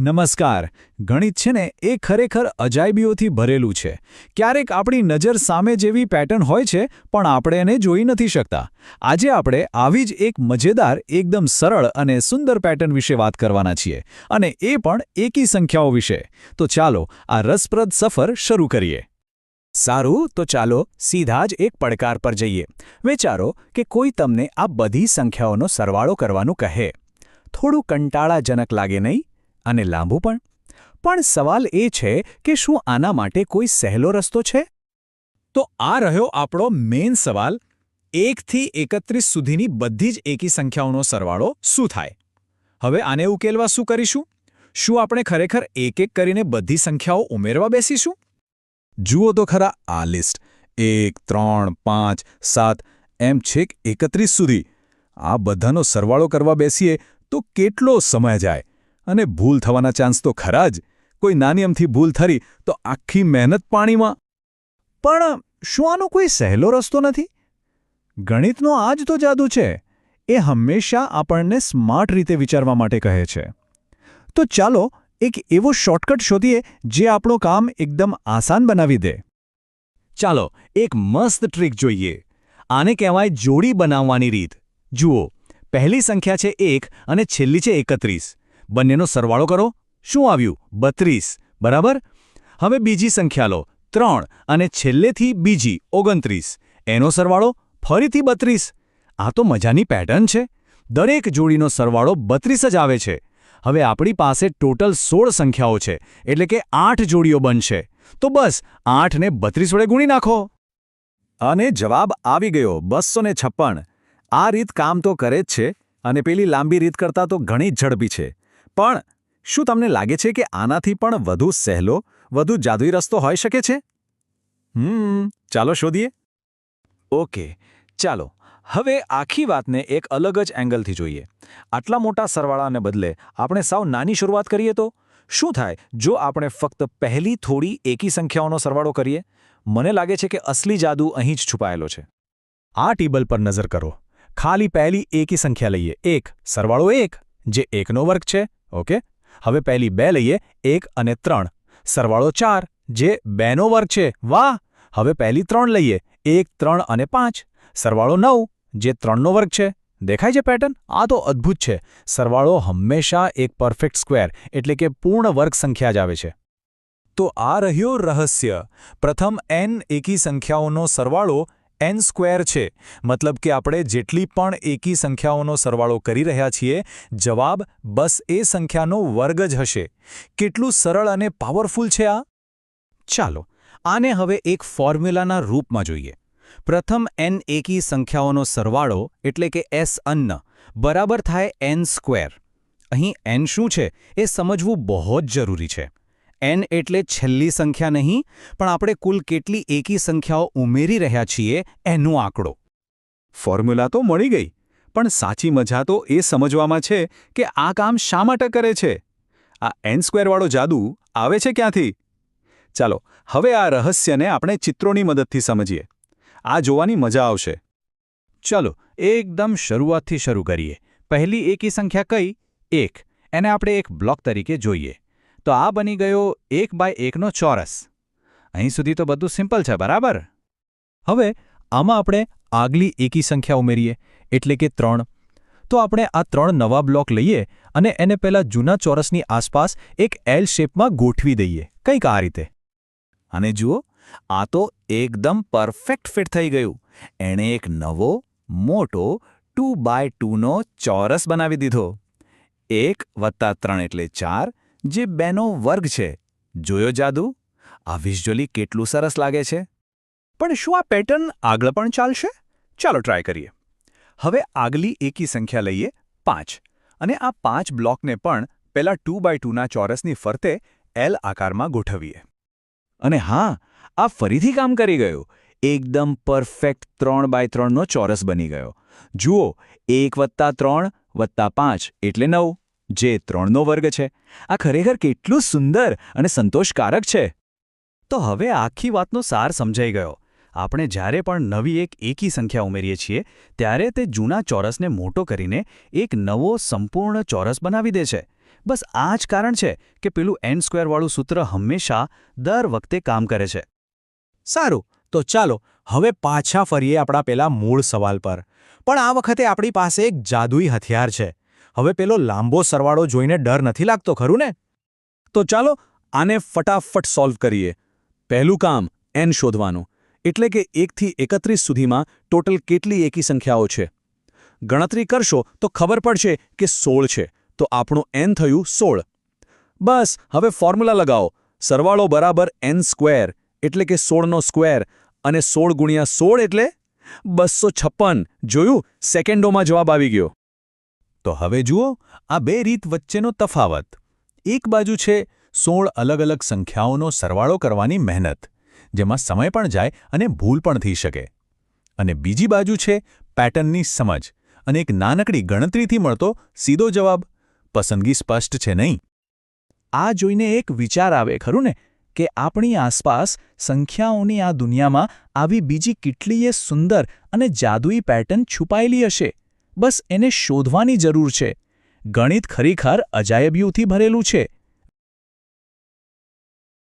નમસ્કાર. ગણિત છે ને, એ ખરેખર અજાયબીઓથી ભરેલું છે. ક્યારેક આપણી નજર સામે જેવી પેટર્ન હોય છે, પણ આપણે એને જોઈ નથી શકતા. આજે આપણે આવી જ એક મજેદાર, એકદમ સરળ અને સુંદર પેટર્ન વિશે વાત કરવાના છીએ અને એ પણ એકી સંખ્યાઓ વિશે. તો ચાલો, આ રસપ્રદ સફર શરૂ કરીએ. સારું, તો ચાલો સીધા જ એક પડકાર પર જઈએ. વિચારો કે કોઈ તમને આ બધી સંખ્યાઓનો સરવાળો કરવાનું કહે. થોડું કંટાળાજનક લાગે નહીં? અને લાંબુ પણ. પણ સવાલ એ છે કે શું આના માટે કોઈ સહેલો રસ્તો છે? તો આ રહ્યો આપણો મેઇન સવાલ. એકથી એકત્રીસ સુધીની બધી જ એકી સંખ્યાઓનો સરવાળો શું થાય? હવે આને ઉકેલવા શું કરીશું? શું આપણે ખરેખર એક એક કરીને બધી સંખ્યાઓ ઉમેરવા બેસીશું? જુઓ તો ખરા આ લિસ્ટ. એક, ત્રણ, પાંચ, સાત, એમ છેક એકત્રીસ સુધી. આ બધાનો સરવાળો કરવા બેસીએ તો કેટલો સમય જાય? અને ભૂલ થવાના ચાન્સ તો ખરા જ. કોઈ નાની અમથી ભૂલ થરી તો આખી મહેનત પાણીમાં. પણ શું આનો કોઈ સહેલો રસ્તો નથી? ગણિતનો આ જ તો જાદુ છે. એ હંમેશા આપણને સ્માર્ટ રીતે વિચારવા માટે કહે છે. તો ચાલો એક એવો શોર્ટકટ શોધીએ જે આપણું કામ એકદમ આસાન બનાવી દે. ચાલો એક મસ્ત ટ્રીક જોઈએ. આને કહેવાય જોડી બનાવવાની રીત. જુઓ, પહેલી સંખ્યા છે એક અને છેલ્લી છે એકત્રીસ. બંનેનો સરવાળો કરો. શું આવ્યું? બત્રીસ. બરાબર? હવે બીજી સંખ્યા લો. ત્રણ અને છેલ્લેથી બીજી, ઓગણત્રીસ. એનો સરવાળો ફરીથી બત્રીસ. આ તો મજાની પેટર્ન છે. દરેક જોડીનો સરવાળો બત્રીસ જ આવે છે. હવે આપણી પાસે ટોટલ સોળ સંખ્યાઓ છે, એટલે કે આઠ જોડીઓ બનશે. તો બસ, આઠને બત્રીસ વડે ગુણી નાખો. અને જવાબ આવી ગયો, બસો ને છપ્પન. આ રીત કામ તો કરે જ છે, અને પેલી લાંબી રીત કરતાં તો ઘણી જ ઝડપી છે. પણ શું તમને લાગે છે કે આનાથી પણ વધુ સહેલો, વધુ જાદુઈ રસ્તો હોઈ શકે છે? હમ, ચાલો શોધીએ. ઓકે, ચાલો, હવે આખી વાતને એક અલગ જ એંગલથી જોઈએ. આટલા મોટા સરવાળાને બદલે આપણે સાવ નાની શરૂઆત કરીએ તો? શું થાય જો આપણે ફક્ત પહેલી થોડી એકી સંખ્યાઓનો સરવાળો કરીએ? મને લાગે છે કે અસલી જાદુ અહીં જ છુપાયેલો છે. આ ટેબલ પર નજર કરો. ખાલી પહેલી એકી સંખ્યા લઈએ. એક, સરવાળો એક, જે એકનો વર્ગ છે. ઓકે? હવે પહેલી બે લઈએ. એક અને ત્રણ. સરવાળો ચાર, જે બેનો વર્ગ છે. વાહ! હવે પહેલી ત્રણ લઈએ. એક, ત્રણ અને પાંચ. સરવાળો નવ, જે ત્રણનો વર્ગ છે. દેખાય છે પેટર્ન આ તો અદ્ભુત છે. સરવાળો હંમેશા એક પરફેક્ટ સ્ક્વેર એટલે કે પૂર્ણ વર્ગ સંખ્યા જ આવે છે. તો આ રહ્યો રહસ્ય. પ્રથમ એન એકી સંખ્યાઓનો સરવાળો એન સ્ક્વેર છે. મતલબ કે આપણે જેટલી પણ એકી સંખ્યાઓનો સરવાળો કરી રહ્યા છીએ, જવાબ બસ એ સંખ્યાનો વર્ગ જ હશે. કેટલું સરળ અને પાવરફુલ છે આ? ચાલો, આને હવે એક ફોર્મ્યુલાના રૂપમાં જોઈએ. પ્રથમ એન એકી સંખ્યાઓનો સરવાળો, એટલે કે એસ અન્ન બરાબર થાય એન સ્ક્વેર. અહીં એન શું છે? એ સમજવું બહુ જ જરૂરી છે. એન એટલે છેલ્લી સંખ્યા નહીં, પણ આપણે કુલ કેટલી એકી સંખ્યાઓ ઉમેરી રહ્યા છીએ એનો આંકડો. ફોર્મ્યુલા તો મળી ગઈ, પણ સાચી મજા તો એ સમજવામાં છે કે આ કામ શા માટે કરે છે. આ એન સ્ક્વેરવાળો જાદુ આવે છે ક્યાંથી? ચાલો, હવે આ રહસ્યને આપણે ચિત્રોની મદદથી સમજીએ. આ જોવાની મજા આવશે. ચલો, એકદમ શરૂઆતથી શરૂ કરીએ. પહેલી એકી સંખ્યા કઈ? એક. એને આપણે એક બ્લોક તરીકે જોઈએ. તો આ બની ગયો એક બાય એકનો ચોરસ. અહીં સુધી તો બધું સિમ્પલ છે, બરાબર? હવે, આમાં આપણે આગલી એકી સંખ્યા ઉમેરીએ, એટલે કે ત્રણ. તો આપણે આ ત્રણ નવા બ્લોક લઈએ અને એને પહેલાં જૂના ચોરસની આસપાસ એક એલ શેપમાં ગોઠવી દઈએ. કંઈક આ રીતે. અને જુઓ, આ તો એકદમ પરફેક્ટ ફિટ થઈ ગયું. એણે એક નવો, મોટો ટુ બાય ટુનો ચોરસ બનાવી દીધો. એક વત્તા ત્રણ એટલે ચાર જે બેનો વર્ગ છે. જોયો, જાદુ? આ વિઝ્યુઅલી કેટલું સરસ લાગે છે. પણ શું આ પેટર્ન આગળ પણ ચાલશે? ચાલો ટ્રાય કરીએ. હવે આગલી એકી સંખ્યા લઈએ, પાંચ. અને આ પાંચ બ્લોકને પણ પેલા ટુ બાય ટુના ચોરસની ફરતે એલ આકારમાં ગોઠવીએ. અને હા, આ ફરીથી કામ કરી ગયું. એકદમ પરફેક્ટ ત્રણ બાય ત્રણનો ચોરસ બની ગયો. જુઓ, એક વત્તા ત્રણ વત્તા પાંચ એટલે નવ. જે ત્રણનો વર્ગ છે. આ ખરેખર કેટલું સુંદર અને સંતોષકારક છે. તો હવે આખી વાતનો સાર સમજાઈ ગયો. આપણે જ્યારે પણ નવી એક એકી સંખ્યા ઉમેરીએ છીએ, ત્યારે તે જૂના ચોરસને મોટો કરીને એક નવો સંપૂર્ણ ચોરસ બનાવી દે છે. બસ આ જ કારણ છે કે પેલું એન સ્ક્વેરવાળું સૂત્ર હંમેશા દર વખતે કામ કરે છે. સારું, તો ચાલો, હવે પાછા ફરીએ આપણા પેલા મૂળ સવાલ પર. પણ આ વખતે આપણી પાસે એક જાદુઈ હથિયાર છે. હવે પેલો લાંબો સરવાળો જોઈને ડર નથી લાગતો, ખરું ને? તો ચાલો આને ફટાફટ સોલ્વ કરીએ. પહેલું કામ એન શોધવાનું. એટલે કે એકથી એકત્રીસ સુધીમાં ટોટલ કેટલી એકી સંખ્યાઓ છે? ગણતરી કરશો તો ખબર પડશે કે સોળ છે. તો આપણું એન થયું સોળ. બસ, હવે ફોર્મ્યુલા લગાવો. સરવાળો બરાબર એન સ્ક્વેર, એટલે કે સોળનો સ્ક્વેર, અને સોળ ગુણ્યા સોળ એટલે બસો છપ્પન. જોયું? સેકન્ડોમાં જવાબ આવી ગયો. તો હવે જુઓ, આ બે રીત વચ્ચેનો તફાવત. એક બાજુ છે, સોળ અલગ અલગ સંખ્યાઓનો સરવાળો કરવાની મહેનત, જેમાં સમય પણ જાય અને ભૂલ પણ થઈ શકે. અને બીજી બાજુ છે, પેટર્નની સમજ, અને એક નાનકડી ગણતરીથી મળતો સીધો જવાબ, પસંદગી સ્પષ્ટ છે નહીં. આ જોઈને એક વિચાર આવે, ખરું ને, કે આપણી આસપાસ સંખ્યાઓની આ દુનિયામાં આવી બીજી કેટલીય સુંદર અને જાદુઈ પેટર્ન છુપાયેલી હશે. બસ એને શોધવાની જરૂર છે. ગણિત ખરેખર અજાયબીઓથી ભરેલું છે.